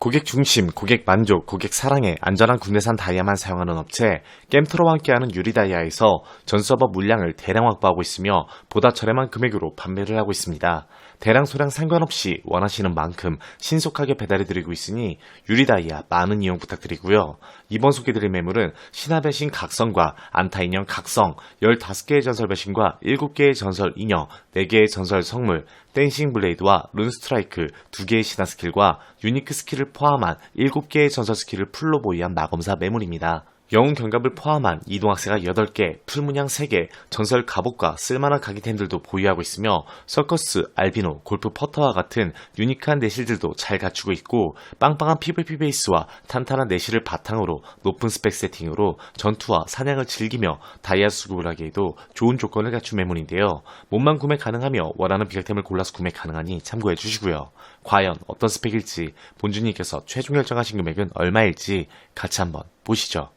고객 중심, 고객 만족, 고객 사랑에 안전한 국내산 다이아만 사용하는 업체 겜트로와 함께하는 유리다이아에서 전 서버 물량을 대량 확보하고 있으며 보다 저렴한 금액으로 판매를 하고 있습니다. 대량 소량 상관없이 원하시는 만큼 신속하게 배달해드리고 있으니 유리다이아 많은 이용 부탁드리고요. 이번 소개드릴 매물은 신화 배신 각성과 안타 인형 각성 15개의 전설 배신과 7개의 전설 인형 4개의 전설 성물 댄싱 블레이드와 룬 스트라이크 2개의 신화 스킬과 유니크 스킬을 포함한 7개의 전설 스킬을 풀로 보유한 마검사 매물입니다. 영웅 경갑을 포함한 이동학세가 8개, 풀문양 3개, 전설 갑옷과 쓸만한 각이템들도 보유하고 있으며 서커스, 알비노, 골프 퍼터와 같은 유니크한 내실들도 잘 갖추고 있고 빵빵한 PVP 베이스와 탄탄한 내실을 바탕으로 높은 스펙 세팅으로 전투와 사냥을 즐기며 다이아 수급을 하기에도 좋은 조건을 갖춘 매물인데요. 몸만 구매 가능하며 원하는 비각템을 골라서 구매 가능하니 참고해 주시고요. 과연 어떤 스펙일지 본주님께서 최종 결정하신 금액은 얼마일지 같이 한번 보시죠.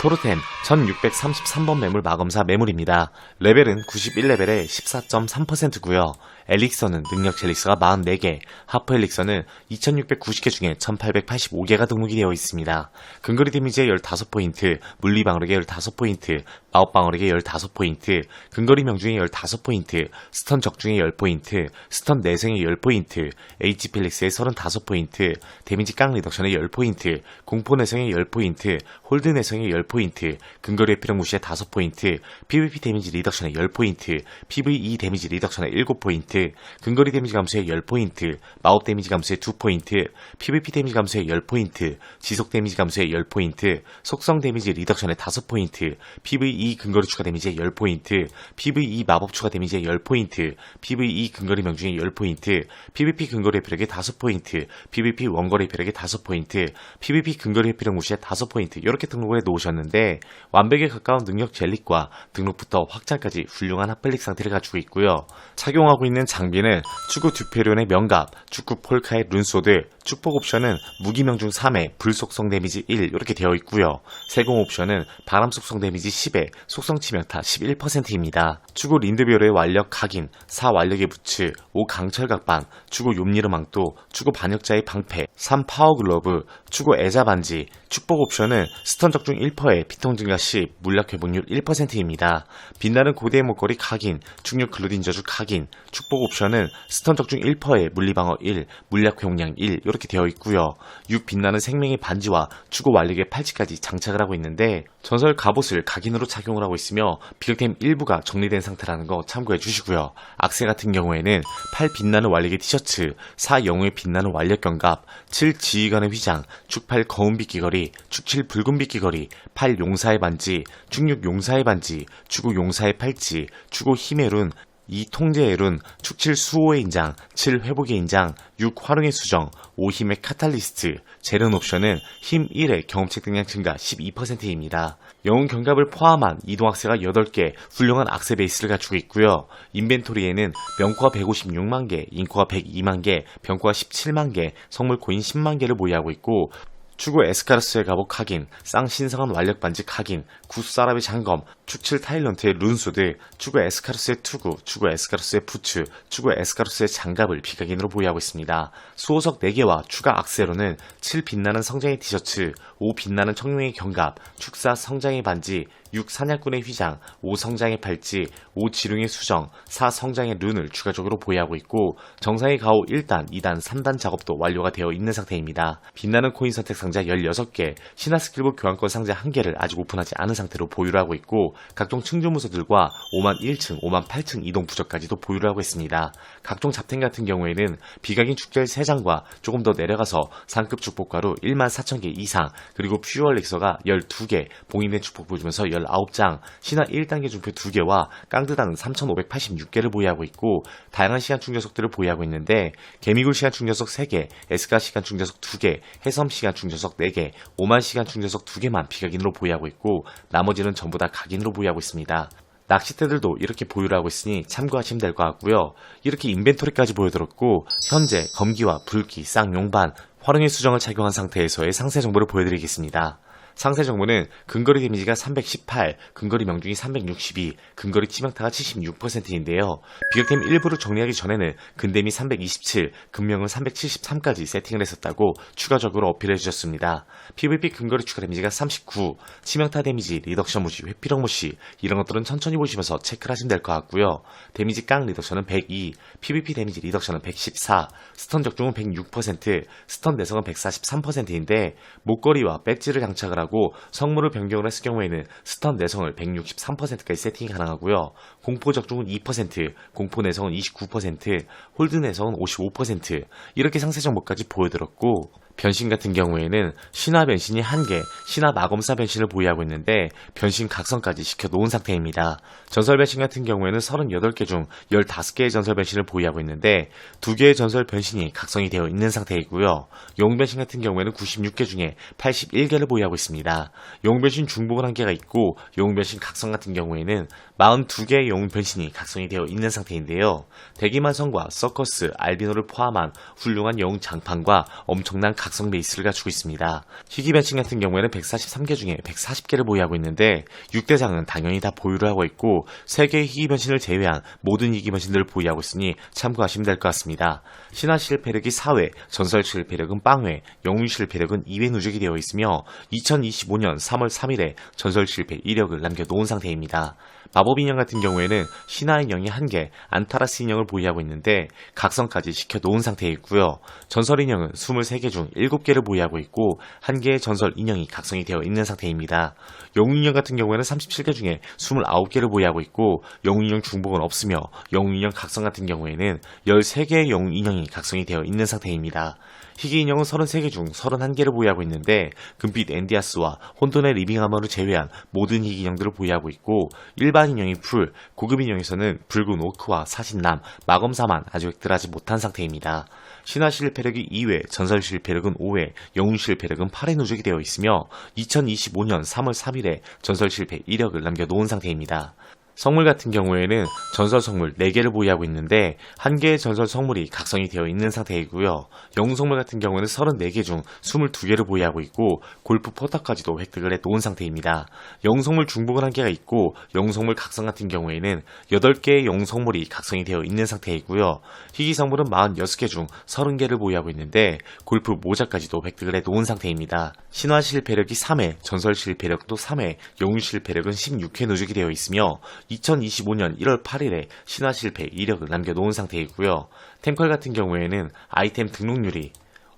토르텐 1633번 매물 마검사 매물입니다. 레벨은 91레벨에 14.3%고요. 엘릭서는 능력 젤릭서가 44개, 하프 엘릭서는 2690개 중에 1885개가 등록이 되어 있습니다. 근거리 데미지에 15포인트, 물리 방어력에 15포인트, 마법 방어력에 15포인트, 근거리 명중에 15포인트, 스턴 적중에 10포인트, 스턴 내생에 10포인트, H 필릭스에 35포인트, 데미지 깡 리덕션에 10포인트, 공포 내성에 10포인트, 홀드 내성에 10포인트, 근거리 회피력 무시에 5포인트, PVP 데미지 리덕션에 10포인트, PVE 데미지 리덕션에 7포인트, 근거리 데미지 감소에 10포인트, 마법 데미지 감소에 2포인트, PVP 데미지 감소에 10포인트, 지속 데미지 감소에 10포인트, 속성 데미지 리덕션에 5포인트, PVE 근거리 추가 데미지에 10포인트, PVE 마법 추가 데미지에 10포인트, PVE 근거리 명중에 10포인트, PVP 근거리 회피력에 5포인트, PVP 원거리 회피력에 5포인트, PVP 근거리 회피력 무시에 5포인트 이렇게 등록을 해 놓으셨는데 완벽에 가까운 능력 젤릭과 등록부터 확장까지 훌륭한 핫플릭 상태를 가지고 있고요. 착용하고 있는 장비는 축구 듀페리온의 명갑, 축구 폴카의 룬소드, 축복 옵션은 무기 명 중 3회, 불 속성 데미지 1 이렇게 되어 있고요. 세공 옵션은 바람 속성 데미지 10회, 속성 치명타 11%입니다. 추구 린드비어의 완력 각인, 4 완력의 부츠, 5 강철 각방, 추구 욤니르 망토, 추구 반역자의 방패, 3 파워 글러브, 추구 애자 반지, 축복 옵션은 스턴 적중 1%에 피통 증가 10, 물약 회복률 1%입니다. 빛나는 고대의 목걸이 각인, 충격 글루딘 저주 각인, 축복 옵션은 스턴 적중 1%에 물리방어 1, 물약 회복량 1 이렇게 되어 있고요. 6 빛나는 생명의 반지와 추구 완력의 팔찌까지 장착을 하고 있는데 전설 갑옷을 각인으로 착용을 하고 있으며 비격템 일부가 정리된 상태라는 거 참고해 주시고요. 악세 같은 경우에는 8 빛나는 완력의 티셔츠, 4 영웅의 빛나는 완력 견갑, 7 지휘관의 휘장, 축 8 거운빛 귀걸이, 축 7 붉은빛 귀걸이, 8 용사의 반 지, 축6 용사의 반지, 축5 용사의 팔찌, 축5 힘의 룬, 2 통제의 룬, 축7 수호의 인장, 7 회복의 인장, 6 활용의 수정, 5 힘의 카탈리스트, 재련 옵션은 힘 1의 경험치 등량 증가 12%입니다. 영웅 경갑을 포함한 이동학세가 8개, 훌륭한 악세 베이스를 갖추고 있고요. 인벤토리에는 명코가 156만 개, 인코가 102만 개, 병코가 17만 개, 성물 코인 10만 개를 보유하고 있고 추구 에스카르스의 갑옷 확인, 쌍신성한 완력 반지 확인, 구사람의 장검, 축칠 타일런트의 룬소드, 추구 에스카르스의 투구, 추구 에스카르스의 부츠, 추구 에스카르스의 장갑을 비각인으로 보유하고 있습니다. 수호석 4개와 추가 악세로는 7 빛나는 성장의 티셔츠, 5 빛나는 청룡의 경갑, 축사 성장의 반지, 6 사냥꾼의 휘장, 5 성장의 팔찌, 5 지룡의 수정, 4 성장의 룬을 추가적으로 보유하고 있고 정상의 가오 1단, 2단, 3단 작업도 완료가 되어 있는 상태입니다. 빛나는 코인 선택 상자 16개, 신화 스킬북 교환권 상자 1개를 아직 오픈하지 않은 상태로 보유를 하고 있고 각종 충주무소들과 5만 1층, 5만 8층 이동 부적까지도 보유를 하고 있습니다. 각종 잡템 같은 경우에는 비각인 축제일 3장과 조금 더 내려가서 상급 축복가루 1만 4천 개 이상 그리고 퓨어 렉서가 12개, 봉인된 축복 보여주면서 19장, 신화 1단계 중표 2개와 깡드당 3,586개를 보유하고 있고 다양한 시간 충전석들을 보유하고 있는데 개미굴 시간 충전석 3개, 에스카 시간 충전석 2개, 해섬 시간 충전석 4개, 오만 시간 충전석 2개만 비각인으로 보유하고 있고 나머지는 전부 다 각인으로 보유하고 있습니다. 낚싯대들도 이렇게 보유를 하고 있으니 참고하시면 될 것 같고요. 이렇게 인벤토리까지 보여드렸고 현재 검기와 불기, 쌍용반, 활용의 수정을 착용한 상태에서의 상세 정보를 보여드리겠습니다. 상세 정보는 근거리 데미지가 318, 근거리 명중이 362, 근거리 치명타가 76%인데요. 비격템 일부를 정리하기 전에는 근데미 327, 근명은 373까지 세팅을 했었다고 추가적으로 어필해 주셨습니다. PVP 근거리 추가 데미지가 39, 치명타 데미지, 리덕션 무시, 회피력 무시 이런 것들은 천천히 보시면서 체크를 하시면 될 것 같고요. 데미지 깡 리덕션은 102, PVP 데미지 리덕션은 114, 스턴 적중은 106%, 스턴 내성은 143%인데 목걸이와 배지를 장착을 하고 성물을 변경을 했을 경우에는 스턴 내성을 163%까지 세팅이 가능하고요. 공포 적중은 2%, 공포 내성은 29%, 홀드 내성은 55% 이렇게 상세 정보까지 보여드렸고 변신 같은 경우에는 신화 변신이 1개, 신화 마검사 변신을 보유하고 있는데 변신 각성까지 시켜놓은 상태입니다. 전설 변신 같은 경우에는 38개 중 15개의 전설 변신을 보유하고 있는데 2개의 전설 변신이 각성이 되어 있는 상태이고요. 용 변신 같은 경우에는 96개 중에 81개를 보유하고 있습니다. 용 변신 중복은 1개가 있고 용 변신 각성 같은 경우에는 42개의 용 변신이 각성이 되어 있는 상태인데요. 대기만성과 서커스, 알비노를 포함한 훌륭한 용 장판과 엄청난 각성 베이스를 갖추고 있습니다. 희귀 변신 같은 경우에는 143개 중에 140개를 보유하고 있는데 6대장은 당연히 다 보유를 하고 있고 3개의 희귀 변신을 제외한 모든 희귀 변신들을 보유하고 있으니 참고하시면 될 것 같습니다. 신화 실패력이 4회, 전설 실패력은 빵회, 영웅 실패력은 2회 누적이 되어 있으며 2025년 3월 3일에 전설 실패 1력을 남겨놓은 상태입니다. 마법 인형 같은 경우에는 신화 인형이 1개, 안타라스 인형을 보유하고 있는데 각성까지 시켜놓은 상태에 있고요. 전설 인형은 23개 중 7개를 보유하고 있고 1개의 전설 인형이 각성이 되어 있는 상태입니다. 영웅 인형 같은 경우에는 37개 중에 29개를 보유하고 있고 영웅 인형 중복은 없으며 영웅 인형 각성 같은 경우에는 13개의 영웅 인형이 각성이 되어 있는 상태입니다. 희귀 인형은 33개 중 31개를 보유하고 있는데 금빛 엔디아스와 혼돈의 리빙 아머를 제외한 모든 희귀 인형들을 보유하고 있고 일반 인형이 풀, 고급 인형에서는 붉은 오크와 사신남, 마검사만 아직 획득하지 못한 상태입니다. 신화 실패력이 2회, 전설 실패력은 5회, 영웅 실패력은 8회 누적이 되어 있으며 2025년 3월 3일에 전설 실패 1력을 남겨놓은 상태입니다. 성물 같은 경우에는 전설 성물 4개를 보유하고 있는데 1개의 전설 성물이 각성이 되어 있는 상태이고요. 영웅 성물 같은 경우에는 34개 중 22개를 보유하고 있고 골프 포터까지도 획득을 해 놓은 상태입니다. 영웅 성물 중복은 1개가 있고 영웅 성물 각성 같은 경우에는 8개의 영웅 성물이 각성이 되어 있는 상태이고요. 희귀 성물은 46개 중 30개를 보유하고 있는데 골프 모자까지도 획득을 해 놓은 상태입니다. 신화 실패력이 3회, 전설 실패력도 3회, 영웅 실패력은 16회 누적이 되어 있으며 2025년 1월 8일에 신화 실패 이력을 남겨놓은 상태이고요. 템컬 같은 경우에는 아이템 등록률이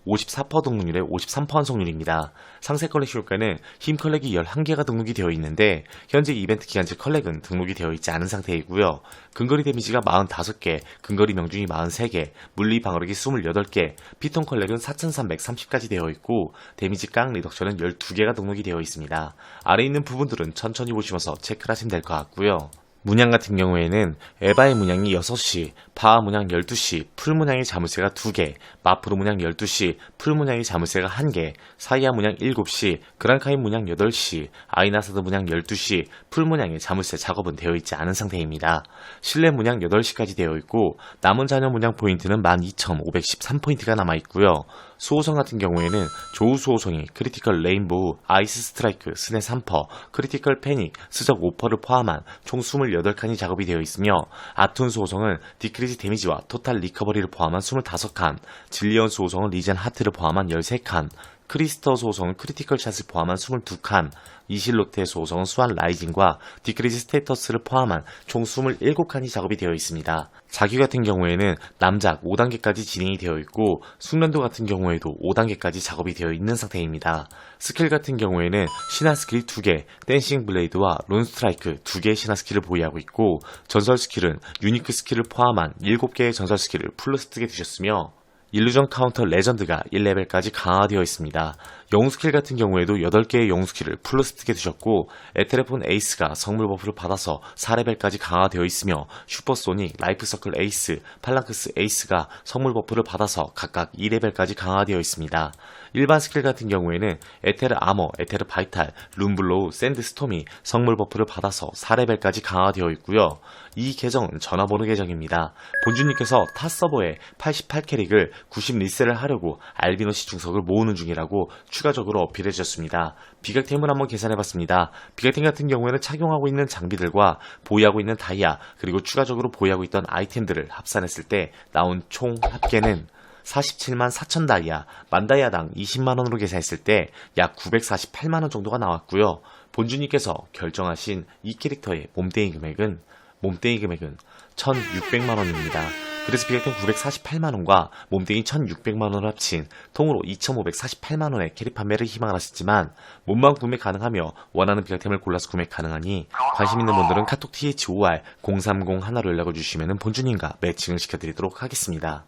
54% 등록률에 53% 완성률입니다. 상세 컬렉 효과는 힘 컬렉이 11개가 등록이 되어 있는데 현재 이벤트 기간제 컬렉은 등록이 되어 있지 않은 상태이고요. 근거리 데미지가 45개, 근거리 명중이 43개, 물리 방어력이 28개, 피통 컬렉은 4330까지 되어 있고 데미지 깡 리덕션은 12개가 등록이 되어 있습니다. 아래 있는 부분들은 천천히 보시면서 체크를 하시면 될 것 같고요. 문양 같은 경우에는 에바의 문양이 6시, 바하 문양 12시, 풀 문양의 자물쇠가 2개, 마프로 문양 12시, 풀 문양의 자물쇠가 1개, 사이아 문양 7시, 그란카인 문양 8시, 아이나사드 문양 12시, 풀 문양의 자물쇠 작업은 되어 있지 않은 상태입니다. 실내 문양 8시까지 되어 있고 남은 잔여 문양 포인트는 12,513포인트가 남아 있고요. 수호성 같은 경우에는 조우 수호성이 크리티컬 레인보우, 아이스 스트라이크, 스네 3퍼, 크리티컬 패닉, 스적 5퍼를 포함한 총 28칸이 작업이 되어 있으며 아툰 수호성은 디크리즈 데미지와 토탈 리커버리를 포함한 25칸, 진리언 수호성은 리젠 하트를 포함한 13칸, 크리스터 소성은 크리티컬 샷을 포함한 22칸, 이실로테 소성은 수완 라이징과 디크리즈 스테이터스를 포함한 총 27칸이 작업이 되어 있습니다. 자기 같은 경우에는 남작 5단계까지 진행이 되어 있고 숙련도 같은 경우에도 5단계까지 작업이 되어 있는 상태입니다. 스킬 같은 경우에는 신화 스킬 2개, 댄싱 블레이드와 론 스트라이크 2개의 신화 스킬을 보유하고 있고 전설 스킬은 유니크 스킬을 포함한 7개의 전설 스킬을 풀로 쓰게 되셨으며 일루전 카운터 레전드가 1레벨까지 강화되어 있습니다. 영웅 스킬 같은 경우에도 8개의 영웅 스킬을 풀로 습득해 두셨고 에테레폰 에이스가 성물 버프를 받아서 4레벨까지 강화되어 있으며 슈퍼소닉, 라이프서클 에이스, 팔랑크스 에이스가 성물 버프를 받아서 각각 2레벨까지 강화되어 있습니다. 일반 스킬 같은 경우에는 에테르 아머, 에테르 바이탈, 룸블로우, 샌드 스톰이 성물 버프를 받아서 4레벨까지 강화되어 있고요. 이 계정은 전화번호 계정입니다. 본주님께서 타 서버에 88캐릭을 90 리셀을 하려고 알비노 시 중석을 모으는 중이라고 추가적으로 어필해 주셨습니다. 비각템을 한번 계산해 봤습니다. 비각템 같은 경우에는 착용하고 있는 장비들과 보유하고 있는 다이아 그리고 추가적으로 보유하고 있던 아이템들을 합산했을 때 나온 총 합계는 47만 4천 다이아, 만 다이아당 20만 원으로 계산했을 때 약 948만 원 정도가 나왔고요. 본주님께서 결정하신 이 캐릭터의 몸뚱이 금액은 몸뚱이 금액은 1,600만 원입니다. 그래서 비각템 948만 원과 몸뚱이 1,600만 원을 합친 통으로 2,548만 원의 캐릭 판매를 희망을 하셨지만 몸만 구매 가능하며 원하는 비각템을 골라서 구매 가능하니 관심 있는 분들은 카톡 THOR 030 하나로 연락을 주시면 본주님과 매칭을 시켜드리도록 하겠습니다.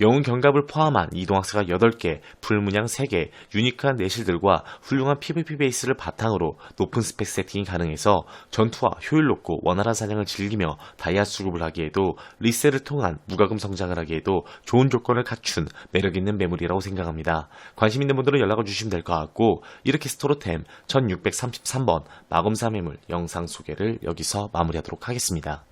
영웅 경갑을 포함한 이동학사가 8개, 불문양 3개, 유니크한 내실들과 훌륭한 PVP 베이스를 바탕으로 높은 스펙 세팅이 가능해서 전투와 효율 높고 원활한 사냥을 즐기며 다이아 수급을 하기에도 리셀을 통한 무과금 성장을 하기에도 좋은 조건을 갖춘 매력있는 매물이라고 생각합니다. 관심 있는 분들은 연락을 주시면 될 것 같고 이렇게 스토로템 1633번 마검사 매물 영상 소개를 여기서 마무리하도록 하겠습니다.